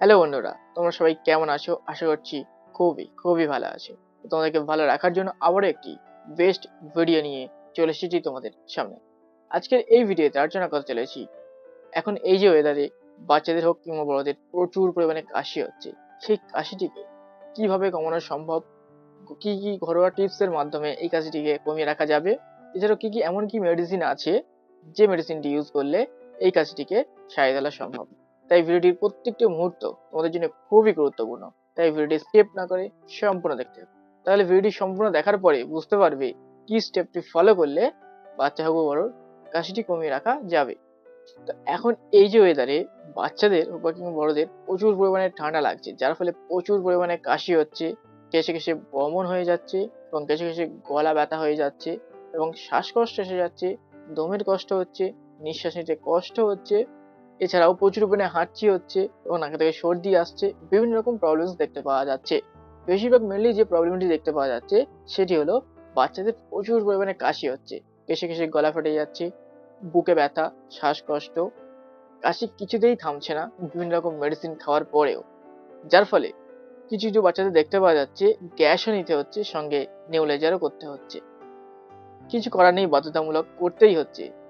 Hello বন্ধুরা, তোমরা সবাই কেমন আছো? আশা করছি খুবই খুবই ভালো আছো। তোমাদেরকে ভালো রাখার জন্য আবারও একটি বেস্ট ভিডিও নিয়ে চলে এসেছি তোমাদের সামনে। আজকের এই ভিডিওতে আলোচনা করতে চলেছি, এখন এই যে ওয়েদারে বাচ্চাদের হোক কিংবা বড়দের প্রচুর পরিমাণে কাশি হচ্ছে, সেই কাশিটিকে কীভাবে কমানো সম্ভব? কি কি ঘরোয়া টিপসের মাধ্যমে এই কাশিটিকে কমিয়ে রাখা যাবে? এছাড়াও কি কি, এমন কি মেডিসিন আছে যে মেডিসিনটি ইউজ করলে এই কাশিটিকে সারিয়ে তোলা সম্ভব? তাই ভিডিওটির প্রত্যেকটি মুহূর্ত তোমাদের জন্য খুবই গুরুত্বপূর্ণ। তাই ভিডিওটি স্টেপ না করে সম্পূর্ণ দেখতে হবে তাহলে ভিডিওটি সম্পূর্ণ দেখার পরে বুঝতে পারবে কি স্টেপটি ফলো করলে বাচ্চা হোক বড় কাশিটি কমিয়ে রাখা যাবে। তো এখন এই যে ওয়েদারে বাচ্চাদের বা কিংবা বড়দের প্রচুর পরিমাণে ঠান্ডা লাগছে, যার ফলে প্রচুর পরিমাণে কাশি হচ্ছে কেসে কেসে বমন হয়ে যাচ্ছে এবং কেসে কেসে গলা ব্যথা হয়ে যাচ্ছে এবং শ্বাসকষ্ট এসে যাচ্ছে দমের কষ্ট হচ্ছে, নিঃশ্বাস নিতে কষ্ট হচ্ছে এছাড়াও প্রচুর পরিমাণে হাঁচি হচ্ছে এবং নাকে থেকে সর্দি আসছে, বিভিন্ন রকম প্রবলেমস দেখতে পাওয়া যাচ্ছে। বেশিরভাগ মেনলি যে প্রবলেমটি দেখতে পাওয়া যাচ্ছে, সেটি হলো বাচ্চাদের প্রচুর পরিমাণে কাশি হচ্ছে। কেসে কেসে গলা ফেটে যাচ্ছে, বুকে ব্যথা, শ্বাসকষ্ট, কাশি কিছুতেই থামছে না, বিভিন্ন রকম মেডিসিন খাওয়ার পরেও। যার ফলে কিছু কিছু বাচ্চাদের দেখতে পাওয়া যাচ্ছে, গ্যাসও নিতে হচ্ছে, সঙ্গে নেউলেজারও করতে হচ্ছে। কিছু করার নেই, বাধ্যতামূলক করতেই হচ্ছে।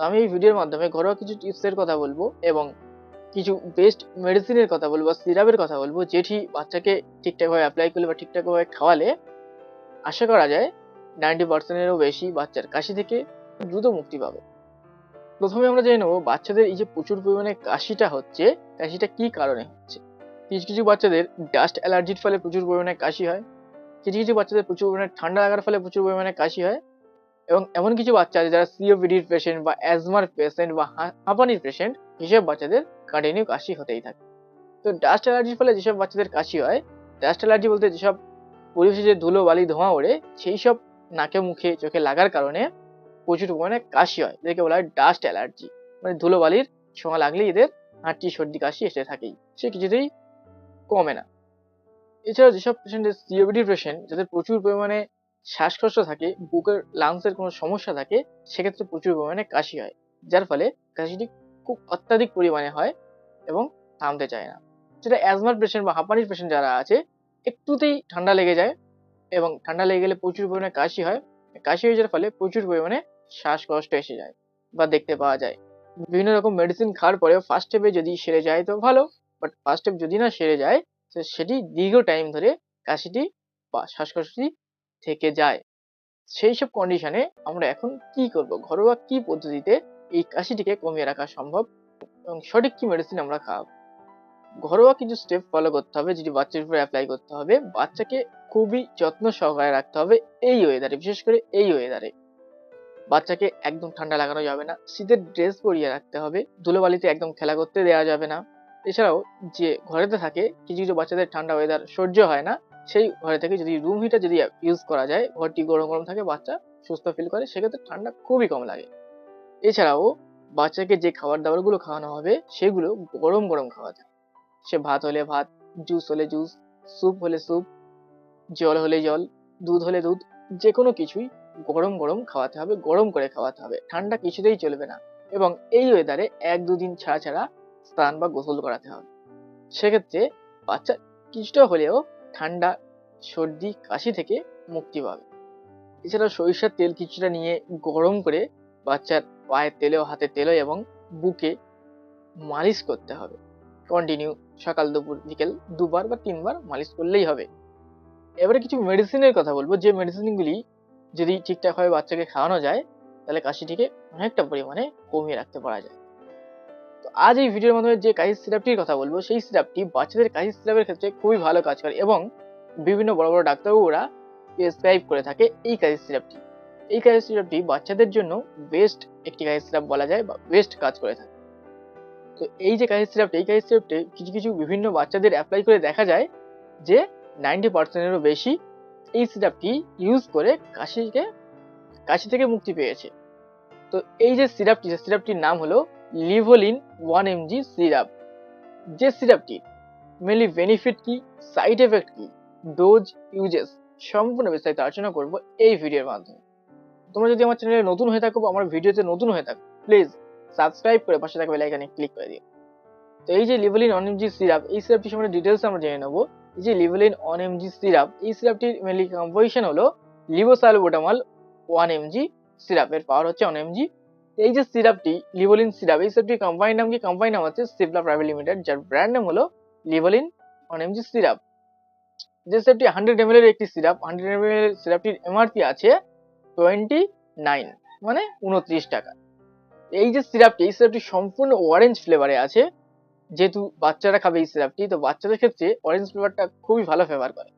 তো আমি এই ভিডিওর মাধ্যমে ঘরোয়া কিছু টিপসের কথা বলব এবং কিছু বেস্ট মেডিসিনের কথা বলব বা সিরাপের কথা বলব, যেটি বাচ্চাকে ঠিকঠাকভাবে অ্যাপ্লাই করলে বা ঠিকঠাকভাবে খাওয়ালে আশা করা যায় নাইনটি পার্সেন্টেরও বেশি বাচ্চার কাশি থেকে দ্রুত মুক্তি পাবে। প্রথমে আমরা জেনে নেব বাচ্চাদের এই যে প্রচুর পরিমাণে কাশিটা হচ্ছে, কাশিটা কি কারণে হচ্ছে? কিছু কিছু বাচ্চাদের ডাস্ট অ্যালার্জির ফলে প্রচুর পরিমাণে কাশি হয়, কিছু কিছু বাচ্চাদের প্রচুর পরিমাণে ঠান্ডা লাগার ফলে প্রচুর পরিমাণে কাশি হয় এবং এমন কিছু বাচ্চা আছে যারা সিওপিডির পেশেন্ট বা অ্যাজমার পেশেন্ট বা হাঁপানির পেশেন্ট সেসব বাচ্চাদের কন্টিনিউ কাশি হতেই থাকে। তো ডাস্ট অ্যালার্জির ফলে যেসব বাচ্চাদের কাশি হয় ডাস্ট অ্যালার্জি বলতে যেসব পরিবেশে যে ধুলো, বালি, ধোঁয়া ওড়ে, সেই সব নাকে, মুখে, চোখে লাগার কারণে প্রচুর পরিমাণে কাশি হয়, এদেরকে বলা হয় ডাস্ট অ্যালার্জি মানে ধুলো, বালির ছোঁয়া লাগলেই এদের হাঁচি সর্দি, কাশি এসে থাকেই, সে কিছুতেই কমে না। এছাড়াও যেসব পেশেন্টের সিওপিডির পেশেন্ট যাদের প্রচুর পরিমাণে শ্বাসকষ্ট থাকে, বুকের লাংসের কোনো সমস্যা থাকে, সেক্ষেত্রে প্রচুর পরিমাণে কাশি হয়, যার ফলে কাশিটি খুব অত্যাধিক পরিমাণে হয় এবং থামতে চায় না। যেটা অ্যাজমার পেশেন্ট বা হাঁপানির পেশেন্ট যারা আছে, একটুতেই ঠান্ডা লেগে যায় এবং ঠান্ডা লেগে গেলে প্রচুর পরিমাণে কাশি হয়। কাশি হয়ে যাওয়ার ফলে প্রচুর পরিমাণে শ্বাসকষ্ট এসে যায় বা দেখতে পাওয়া যায়। বিভিন্ন রকম মেডিসিন খাওয়ার পরেও ফার্স্ট স্টেপে যদি সেরে যায় তো ভালো বাট ফার্স্ট স্টেপ যদি না সেরে যায়, তো সেটি দীর্ঘ টাইম ধরে কাশিটি বা শ্বাসকষ্টটি থেকে যায়। সেই সব কন্ডিশনে আমরা এখন কি করব? ঘরোয়া কি পদ্ধতিতে এই কাশিটিকে কমিয়ে রাখা সম্ভব? এবং সঠিক কি মেডিসিন আমরা খাওয়াবো ঘরোয়া কিছু স্টেপ ফলো করতে হবে, যেটি বাচ্চার উপরে অ্যাপ্লাই করতে হবে। বাচ্চাকে খুবই যত্ন সহকারে রাখতে হবে এই ওয়েদারে বিশেষ করে এই ওয়েদারে বাচ্চাকে একদম ঠান্ডা লাগানো যাবে না, শীতের ড্রেস পরিয়ে রাখতে হবে, ধুলোবালিতে একদম খেলা করতে দেওয়া যাবে না। এছাড়াও যে ঘরেতে থাকে, কিছু কিছু বাচ্চাদের ঠান্ডা ওয়েদার সহ্য হয় না সেই ঘরে থেকে যদি রুম হিটার যদি ইউজ করা যায়, ঘরটি গরম গরম থাকে, বাচ্চা সুস্থ ফিল করে, সেক্ষেত্রে ঠান্ডা খুবই কম লাগে। এছাড়াও বাচ্চাকে যে খাবার দাবারগুলো খাওয়ানো হবে, সেগুলো গরম গরম খাওয়াতে হবে সে ভাত হলে ভাত জুস হলে জুস স্যুপ হলে স্যুপ জল হলে জল, দুধ হলে দুধ যে কোনো কিছুই গরম গরম খাওয়াতে হবে, গরম করে খাওয়াতে হবে। ঠান্ডা কিছুতেই চলবে না এবং এই ওয়েদারে এক দুদিন ছাড়া ছাড়া স্নান বা গোসল করাতে হবে। সেক্ষেত্রে বাচ্চা কিছুটা হলেও ঠান্ডা, সর্দি, কাশি থেকে মুক্তি পাবে। এছাড়া সরিষার তেল কিছুটা নিয়ে গরম করে বাচ্চার পায়ের তেলেও হাতের তেলেও এবং বুকে মালিশ করতে হবে। কন্টিনিউ সকাল দুপুর, বিকেল দুবার বা তিনবার মালিশ করলেই হবে। এবারে কিছু মেডিসিনের কথা বলব। যে মেডিসিনগুলি যদি ঠিকঠাকভাবে বাচ্চাকে খাওয়ানো যায়, তাহলে কাশিটিকে অনেকটা পরিমাণে কমিয়ে রাখতে পারা যায়। তো আজ এই ভিডিওর মাধ্যমে যে কাশি সিরাপটির কথা বলব, সেই সিরাপটি বাচ্চাদের কাশি সিরাপের ক্ষেত্রে খুবই ভালো কাজ করে এবং বিভিন্ন বড় বড় ডাক্তারবাবুরা প্রেসক্রাইব করে থাকে এই কাশি সিরাপটি। এই কাশি সিরাপটি বাচ্চাদের জন্য বেস্ট একটি কাশি সিরাপ বলা যায় বা বেস্ট কাজ করে থাকে। তো এই যে কাশি সিরাপটি, এই কাশি সিরাপটি কিছু কিছু বিভিন্ন বাচ্চাদের অ্যাপ্লাই করে দেখা যায় যে নাইনটি পার্সেন্টেরও বেশি এই সিরাপটি ইউজ করে কাশিকে, কাশি থেকে মুক্তি পেয়েছে। তো এই যে সিরাপটি সিরাপটির নাম হলো লিভোলিন ওয়ান এমজি সিরাপ। যে সিরাপটি মেনলি বেনিফিট কি সাইড এফেক্ট কি ডোজ ইউজেস সম্পূর্ণ বিস্তারিত আলোচনা করব এই ভিডিওর মাধ্যমে। তোমরা যদি আমার চ্যানেলে নতুন হয়ে থাকো আমার ভিডিওতে নতুন হয়ে থাকো প্লিজ সাবস্ক্রাইব করে পাশে থাকা বেল আইকনে ক্লিক করে দিও। তো এই যে লিভেলিন অন এমজি সিরাপ, এই সিরাপটি সম্বন্ধে ডিটেলস আমরা জেনে নেব। এই যে লিভেলিন অন এমজি সিরাপ, এই সিরাপটির মেনলি কম্পোজিশন হলো লিভোসালবোটামল ওয়ান এমজি সিরাপের পাওয়ার হচ্ছে ওয়ান এমজি এই যে সিরাপটি, লিভোলিন সিরাপ, এই সিরাপটির কোম্পানির নাম কি? কোম্পানির নাম হচ্ছে সিপলা প্রাইভেট লিমিটেড যার ব্র্যান্ড নাম হলো লিভোলিন ওয়ান এমজি সিরাপ। যে সিরাপটি হান্ড্রেড এম এর একটি সিরাপ হান্ড্রেড এম এর সিরাপটির এমআরপি আছে টোয়েন্টি নাইন মানে উনত্রিশ টাকা। এই যে সিরাপটি, এই সিরাপটি সম্পূর্ণ অরেঞ্জ ফ্লেভারে আছে। যেহেতু বাচ্চারা খাবে এই সিরাপটি, তো বাচ্চাদের ক্ষেত্রে অরেঞ্জ ফ্লেভারটা খুবই ভালো ফেভার করে।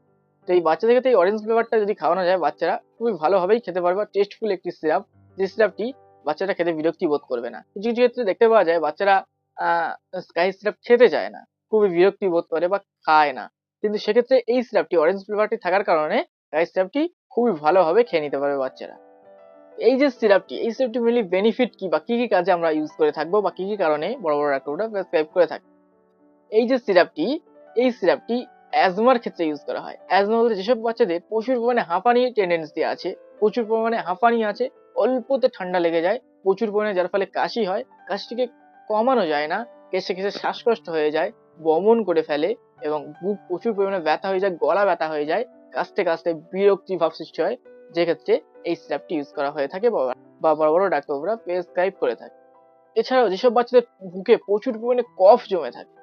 তো এই বাচ্চাদের ক্ষেত্রে এই অরেঞ্জ ফ্লেভারটা যদি খাওয়ানো যায়, বাচ্চারা খুবই ভালোভাবেই খেতে পারবে টেস্টফুল একটি সিরাপ। যে সিরাপটি বাচ্চারা খেতে বিরক্তি বোধ করবে না। কিছু কিছু ক্ষেত্রে দেখতে পাওয়া যায়, বাচ্চারা স্কাই সিরাপ খেতে চায় না, খুবই বিরক্তি বোধ করে বা খায় না। কিন্তু সেক্ষেত্রে এই সিরাপটি অরেঞ্জ ফ্লেভারটি থাকার কারণে স্কাই সিরাপটি খুবই ভালোভাবে খেয়ে নিতে পারবে বাচ্চারা। এই যে সিরাপটি এই সিরাপটি মেনলি বেনিফিট কি বা কি কি কাজে আমরা ইউজ করে থাকব বা কি কি কারণে বড় বড় ডাক্তাররা প্রেসক্রাইব করে থাকে এই যে সিরাপটি এই সিরাপটি অ্যাজমার ক্ষেত্রে ইউজ করা হয়। অ্যাজমা বলতে যেসব বাচ্চাদের প্রচুর পরিমাণে হাঁপানির টেন্ডেন্সি আছে, প্রচুর পরিমাণে হাঁপানি আছে অল্পতে ঠান্ডা লেগে যায়, প্রচুর পরিমাণে, যার ফলে কাশি হয়। কাশিটিকে কমানো যায় না কেসে কেসে শ্বাসকষ্ট হয়ে যায়, বমন করে ফেলে এবং বুক প্রচুর পরিমাণে ব্যথা হয়ে যায়, গলা ব্যথা হয়ে যায়, কাশতে কাশতে বিরক্তি ভাব সৃষ্টি হয়। যেক্ষেত্রে এই সিরাপটি ইউজ করা হয়ে থাকে বা বা বড় বড় ডাক্তারবাবুরা প্রেসক্রাইব করে থাকে। এছাড়াও যেসব বাচ্চাদের বুকে প্রচুর পরিমাণে কফ জমে থাকে,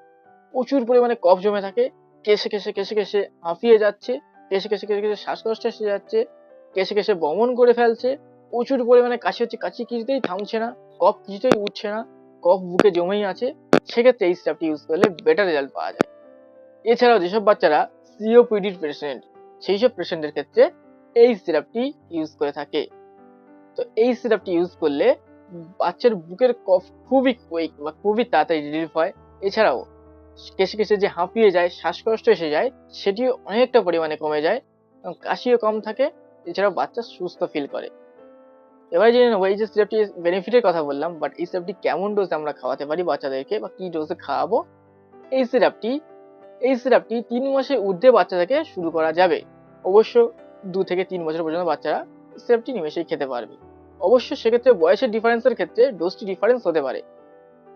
প্রচুর পরিমাণে কফ জমে থাকে কেসে কেসে কেসে কেসে হাঁপিয়ে যাচ্ছে কেসে কেসে কেসে কেসে শ্বাসকষ্ট এসে যাচ্ছে কেসে কেসে বমন করে ফেলছে প্রচুর পরিমাণে কাশি হচ্ছে কাশি কিছুতেই থামছে না, কফ কিছুতেই উঠছে না, কফ বুকে জমেই আছে। সেক্ষেত্রে এই সিরাপটি ইউজ করলে বেটার রেজাল্ট পাওয়া যায়। এছাড়াও যেসব বাচ্চারা সিওপিডির পেশেন্ট সেই সব পেশেন্টের ক্ষেত্রে এই সিরাপটি ইউজ করে থাকে। তো এই সিরাপটি ইউজ করলে বাচ্চার বুকের কফ খুবই কুইক বা খুবই তাড়াতাড়ি রিলিফ হয়। এছাড়াও কেসে কেসে যে হাঁপিয়ে যায়, শ্বাসকষ্ট এসে যায়, সেটিও অনেকটা পরিমাণে কমে যায় এবং কাশিও কম থাকে। এছাড়াও বাচ্চা সুস্থ ফিল করে। এবারে জেনে নেব এই যে সিরাপটি বেনিফিটের কথা বললাম বাট এই সিরাপটি কেমন ডোজে আমরা খাওয়াতে পারি বাচ্চাদেরকে বা কি ডোজে খাওয়াবো, এই সিরাপটি এই সিরাপটি তিন মাসে ঊর্ধ্বে বাচ্চাদেরকে শুরু করা যাবে। অবশ্য দু থেকে তিন বছর পর্যন্ত বাচ্চারা সিরাপটি নিমেষেই খেতে পারবে। অবশ্য সেক্ষেত্রে বয়সের ডিফারেন্সের ক্ষেত্রে ডোজটি ডিফারেন্স হতে পারে।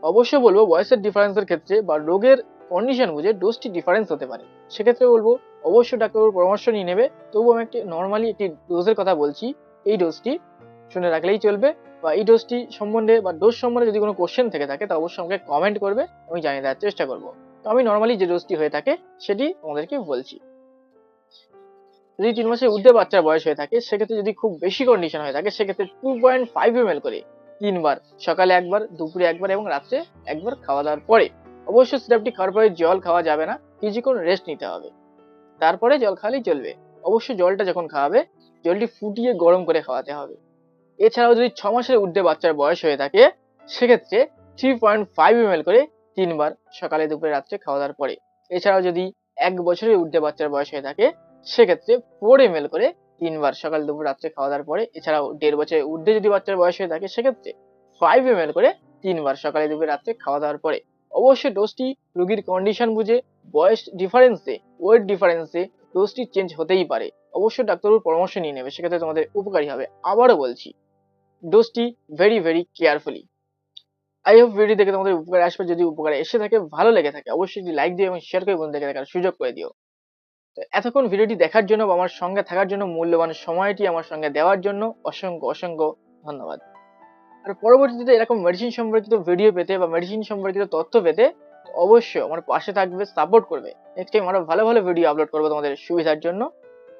অবশ্য বলব বয়সের ডিফারেন্সের ক্ষেত্রে বা রোগের কন্ডিশন বুঝে ডোজটি ডিফারেন্স হতে পারে। সেক্ষেত্রে বলব অবশ্যই ডাক্তারবাবুর পরামর্শ নিয়ে নেবে তবু আমি একটি নর্মালি একটি ডোজের কথা বলছি, এই ডোজটি শুনে রাখলেই চলবে, বা এই ডোজটি সম্বন্ধে বা ডোজ সম্বন্ধে যদি কোনো কোশ্চেন থেকে থাকে, তা অবশ্যই আমাকে কমেন্ট করবে, আমি জানিয়ে দেওয়ার চেষ্টা করব। তো আমি নর্মালি যে ডোজটি হয়ে থাকে, সেটি তোমাদেরকে বলছি। যদি তিন মাসের ঊর্ধ্বে বাচ্চার বয়স হয়ে থাকে, সেক্ষেত্রে যদি খুব বেশি কন্ডিশন হয়ে থাকে, সেক্ষেত্রে টু পয়েন্ট ফাইভ এম করে তিনবার, সকালে একবার, দুপুরে একবার এবং রাত্রে একবার খাওয়া দাওয়ার পরে। অবশ্যই সিরাপটি খাওয়ার পরে জল খাওয়া যাবে না, কিছুক্ষণ রেস্ট নিতে হবে। তারপরে জল খাওয়ালেই চলবে। অবশ্যই জলটা যখন খাওয়াবে, জলটি ফুটিয়ে গরম করে খাওয়াতে হবে। এছাড়াও যদি ছ মাসের ঊর্ধ্বে বাচ্চার বয়স হয়ে থাকে, সেক্ষেত্রে থ্রি পয়েন্ট ফাইভ এম করে তিনবার সকালে, দুপুরে, রাত্রে খাওয়া দাওয়ার পরে। এছাড়াও যদি এক বছরের ঊর্ধ্বে বাচ্চার বয়স হয়ে থাকে, সেক্ষেত্রে ফোর এম করে তিনবার সকাল, দুপুর, রাত্রে খাওয়া দাওয়ার পরে, এছাড়াও দেড় বছরের ঊর্ধ্বে যদি বাচ্চার বয়স হয়ে থাকে, সেক্ষেত্রে ফাইভ এম করে তিনবার সকালে, দুপুরে, রাত্রে খাওয়া দাওয়ার পরে। অবশ্যই ডোজটি রোগীর কন্ডিশন বুঝে, বয়স ডিফারেন্সে ওয়েট ডিফারেন্সে ডোজটি চেঞ্জ হতেই পারে। অবশ্যই ডাক্তারবাবুর পরামর্শ নিয়ে নেবে, সেক্ষেত্রে তোমাদের উপকারী হবে। আবারও বলছি ডোজটি very very carefully I hope video দেখে তোমাদের উপকার আসবে। যদি উপকার এসে থাকে, ভালো লেগে থাকে, অবশ্যই লাইক দিও এবং শেয়ার করে বন্ধুদেরকে দেখার সুযোগ করে দিও। তো এতক্ষণ ভিডিওটি দেখার জন্য আমার সঙ্গে থাকার জন্য, মূল্যবান সময়টি আমার সঙ্গে দেওয়ার জন্য অসংখ্য অসংখ্য ধন্যবাদ। আর পরবর্তীতে এরকম মেডিসিন সম্পর্কিত ভিডিও পেতে বা মেডিসিন সম্পর্কিত তথ্য পেতে, অবশ্যই আমার পাশে থাকবে সাপোর্ট করবে। নেক্সট টাইম আরও ভালো ভালো ভিডিও আপলোড করব তোমাদের সুবিধার জন্য।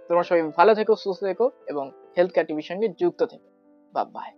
তোমরা সবাই ভালো থেকো, সুস্থ থেকো এবং হেলথ কেয়ার টিভির সঙ্গে যুক্ত থেকো। বা বাই